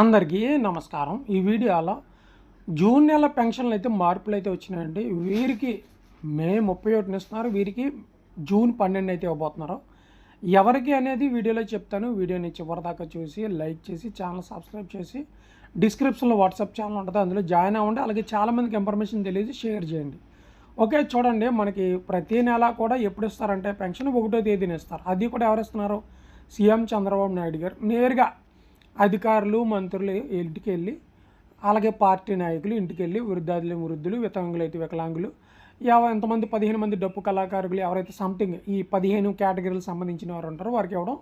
అందరికీ నమస్కారం. ఈ వీడియోలో జూన్ నెల పెన్షన్లు అయితే మార్పులు అయితే వచ్చినాయండి. వీరికి మే ముప్పై ఒకటిని ఇస్తున్నారు. వీరికి జూన్ పన్నెండు అయితే ఇవ్వబోతున్నారు. ఎవరికి అనేది వీడియోలో చెప్తాను. వీడియోని చివరిదాకా చూసి లైక్ చేసి ఛానల్ సబ్స్క్రైబ్ చేసి డిస్క్రిప్షన్లో వాట్సాప్ ఛానల్ ఉంటుంది. అందులో జాయిన్ అవ్వండి. అలాగే చాలామందికి ఇన్ఫర్మేషన్ తెలియదు. షేర్ చేయండి. ఓకే చూడండి. మనకి ప్రతి నెల కూడా ఎప్పుడు ఇస్తారంటే పెన్షన్? ఒకటో తేదీని ఇస్తారు. అది కూడా ఎవరు ఇస్తున్నారు? సీఎం చంద్రబాబు నాయుడు గారు. నేరుగా అధికారులు మంత్రులు ఇంటికి వెళ్ళి అలాగే పార్టీ నాయకులు ఇంటికి వెళ్ళి వృద్ధాదులు వృద్ధులు వితంగులు అయితే వికలాంగులు ఎంతమంది పదిహేను మంది డప్పు కళాకారులు ఎవరైతే సంథింగ్ ఈ పదిహేను కేటగిరీలకు సంబంధించిన వారు ఉంటారో వారికి ఇవ్వడం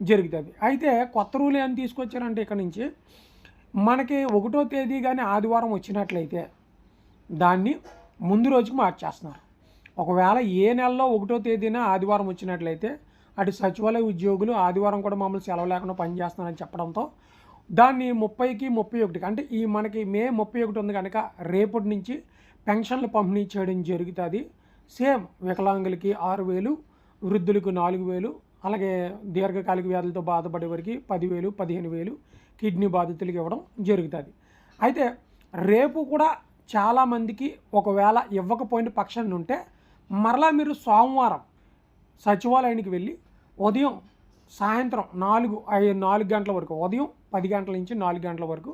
జరుగుతుంది. అయితే కొత్త రూల్ ఏం తీసుకొచ్చారంటే ఇక్కడ నుంచి మనకి ఒకటో తేదీ కానీ ఆదివారం వచ్చినట్లయితే దాన్ని ముందు రోజుకి మార్చేస్తున్నారు. ఒకవేళ ఏ నెలలో ఒకటో తేదీన ఆదివారం వచ్చినట్లయితే అటు సచివాలయ ఉద్యోగులు ఆదివారం కూడా మమ్మల్ని సెలవు లేకుండా పనిచేస్తున్నారని చెప్పడంతో దాన్ని ముప్పైకి ముప్పై ఒకటికి అంటే ఈ మనకి మే ముప్పై ఒకటి ఉంది కనుక రేపటి నుంచి పెన్షన్లు పంపిణీ చేయడం జరుగుతుంది. సేమ్ వికలాంగులకి ఆరు వేలు వృద్ధులకు నాలుగు వేలు అలాగే దీర్ఘకాలిక వ్యాధులతో బాధపడే వారికి పదివేలు పదిహేను వేలు కిడ్నీ బాధితులకు ఇవ్వడం జరుగుతుంది. అయితే రేపు కూడా చాలామందికి ఒకవేళ ఇవ్వకపోయిన పక్షాన్ని ఉంటే మరలా మీరు సోమవారం సచివాలయానికి వెళ్ళి ఉదయం సాయంత్రం నాలుగు ఐదు నాలుగు గంటల వరకు ఉదయం పది గంటల నుంచి నాలుగు గంటల వరకు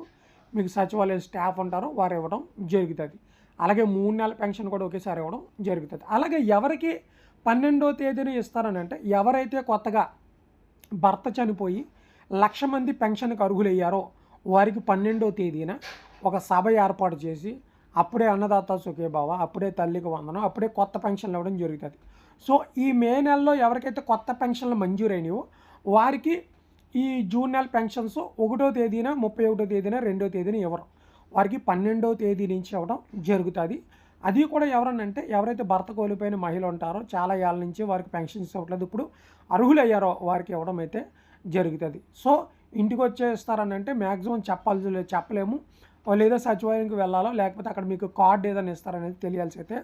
మీకు సచివాలయం స్టాఫ్ ఉంటారో వారు ఇవ్వడం జరుగుతుంది. అలాగే మూడు నెలల పెన్షన్ కూడా ఒకేసారి ఇవ్వడం జరుగుతుంది. అలాగే ఎవరికి పన్నెండో తేదీన ఇస్తారని అంటే ఎవరైతే కొత్తగా భర్త చనిపోయి లక్ష మంది పెన్షన్కి అర్హులయ్యారో వారికి పన్నెండో తేదీన ఒక సభ ఏర్పాటు చేసి అప్పుడే అన్నదాత సుఖీభావ అప్పుడే తల్లికి వందనం అప్పుడే కొత్త పెన్షన్లు ఇవ్వడం జరుగుతుంది. సో ఈ మే నెలలో ఎవరికైతే కొత్త పెన్షన్లు మంజూరైనవో వారికి ఈ జూన్ నెల పెన్షన్స్ ఒకటో తేదీన ముప్పై ఒకటో తేదీన రెండో తేదీన ఇవ్వరు. వారికి పన్నెండో తేదీ నుంచి ఇవ్వడం జరుగుతుంది. అది కూడా ఎవరనంటే ఎవరైతే భర్త కోల్పోయిన మహిళ ఉంటారో చాలా ఏళ్ళ నుంచి వారికి పెన్షన్స్ ఇవ్వట్లేదు. ఇప్పుడు అర్హులయ్యారో వారికి ఇవ్వడం అయితే జరుగుతుంది. సో ఇంటికి వచ్చేస్తారనంటే మ్యాక్సిమం చెప్పాల్సి చెప్పలేము. లేదా సచివాలయానికి వెళ్ళాలో లేకపోతే అక్కడ మీకు కార్డు ఏదైనా ఇస్తారనేది తెలియాల్సి అయితే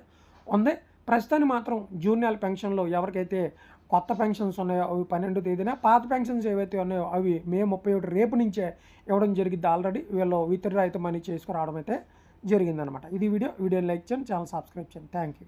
ఉంది. ప్రస్తుతానికి మాత్రం జూనియర్ పెన్షన్లో ఎవరికైతే కొత్త పెన్షన్స్ ఉన్నాయో అవి పన్నెండు తేదీన పాత పెన్షన్స్ ఏవైతే ఉన్నాయో అవి మే ముప్పై ఒకటి రేపు నుంచే ఇవ్వడం జరిగింది ఆల్రెడీ. వీళ్ళు విత్డ్రా అయితే మనీ చేసుకురావడం అయితే జరిగిందనమాట ఇది వీడియో. వీడియోని లైక్ చేయండి ఛానల్ సబ్స్క్రైబ్ చేయండి. Thank you